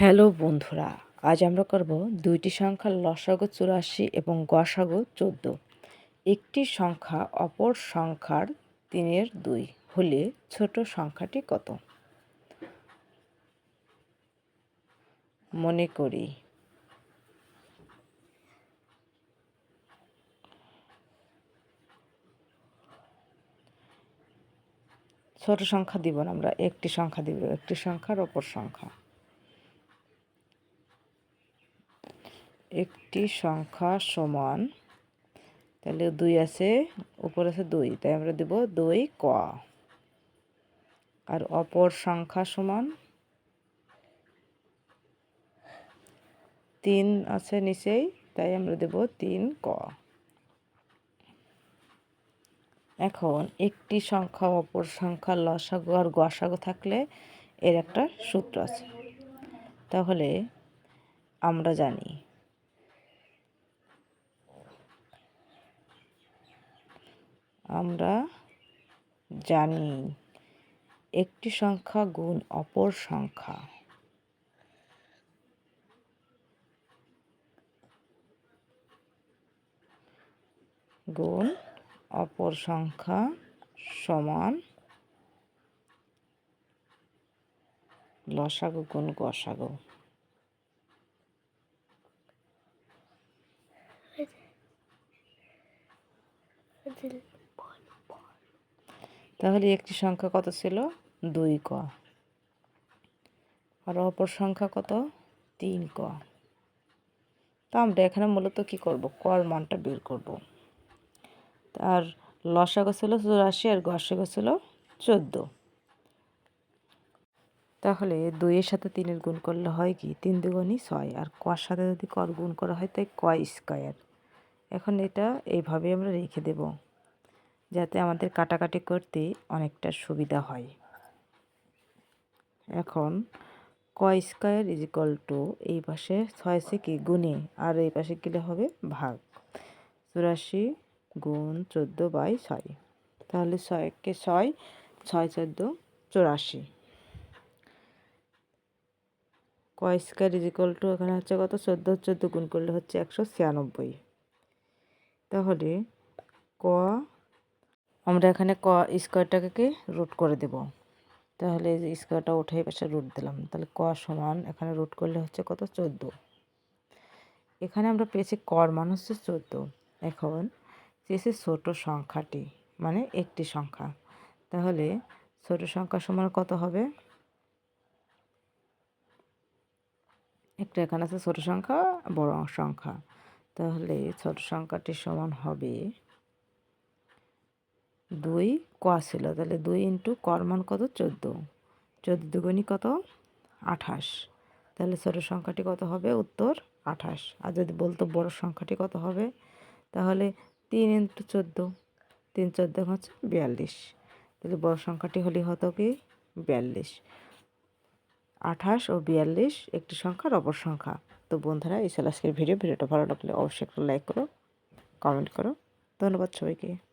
Hello বন্ধুরা, আজ আমরা করব দুইটি সংখ্যার লসাগু চুরাশি এবং গসাগু চোদ্দ। একটি সংখ্যা অপর সংখ্যার তিনের দুই, হলে ছোট সংখ্যাটি কত? মনে করি। ছোট সংখ্যা দিব না আমরা, একটি সংখ্যা দিব, একটি সংখ্যার অপর সংখ্যা। একটি সংখ্যা সমান, তাহলে দুই আছে, উপর আছে দুই, তাই আমরা দেব দুই ক। আর অপর সংখ্যা সমান, তিন আছে নিচেই, তাই আমরা দেব তিন ক। এখন একটি সংখ্যা, অপর সংখ্যা, লসাগু আর গসাগু থাকলে এর একটা সূত্র আছে। তাহলে আমরা জানি আমরা জানি। একটি সংখ্যা গুণ অপর সংখ্যা। গুণ অপর সংখ্যা সমান লসাগু গুণ গসাগু। তাহলে একটি সংখ্যা কত ছিল? দুই ক। আর অপর সংখ্যা কত? তিন ক। তা আমরা এখানে মূলত কি করব? কর মানটা বের করব। আর লসাগো ছিল চুরাশি, আর গসাগো ছিল চোদ্দ। তাহলে দুইয়ের সাথে তিনের গুণ করলে হয় কি? তিন দুগুণই ছয়। আর কর সাথে যদি কর গুণ করা হয়, তাই ক স্কোয়ার। এখন এটা এইভাবে আমরা রেখে দেব। যাতে আমাদের কাটাকাটি করতে অনেকটা সুবিধা হয়। এখন ক স্কোয়ার ইজ ইকাল টু এই পাশে ছয় কি গুণে আর এই পাশে গেলে হবে? ভাগ। চুরাশি গুণ চোদ্দ বাই ছয়। তাহলে ছয়কে ছয়? ছয় চোদ্দ চুরাশি। ক স্কোয়ার ইজ ইকাল টু এখানে হচ্ছে কত? চোদ্দ চোদ্দ গুণ করলে হচ্ছে একশো ছিয়ানব্বই। তাহলে ক আমরা এখানে ক স্কোয়ারটাকে রুট করে দেব। তাহলে স্কোয়ারটা উঠে পাশে রুট দিলাম। তাহলে ক সমান, এখানে রুট করলে হচ্ছে কত? চোদ্দ। এখানে আমরা পেয়েছি কর মান হচ্ছে চোদ্দ। এখন চেয়েছি ছোটো সংখ্যাটি মানে একটি সংখ্যা। তাহলে ছোট সংখ্যা সমান কত হবে? একটা এখানে আছে ছোটো সংখ্যা, বড় সংখ্যা। তাহলে ছোট সংখ্যাটি সমান হবে দুই ক ছিল, তাহলে দুই ইন্টু কর মান কত? চোদ্দ। চোদ্দ দুগুণি কত? আঠাশ। তাহলে ছোটো সংখ্যাটি কত হবে? উত্তর আঠাশ। আর যদি বলতো বড় সংখ্যাটি কত হবে? তাহলে তিন ইন্টু চোদ্দ। তিন চোদ্দ হচ্ছে বিয়াল্লিশ। তাহলে বড় সংখ্যাটি হলে হতো কি? বিয়াল্লিশ। আঠাশ ও বিয়াল্লিশ একটি সংখ্যার অপর সংখ্যা। তো বন্ধুরা, এই ছিল আজকের ভিডিও। ভিডিওটা ভালো লাগলে অবশ্যই একটা লাইক করো কমেন্ট করো। ধন্যবাদ সবাইকে।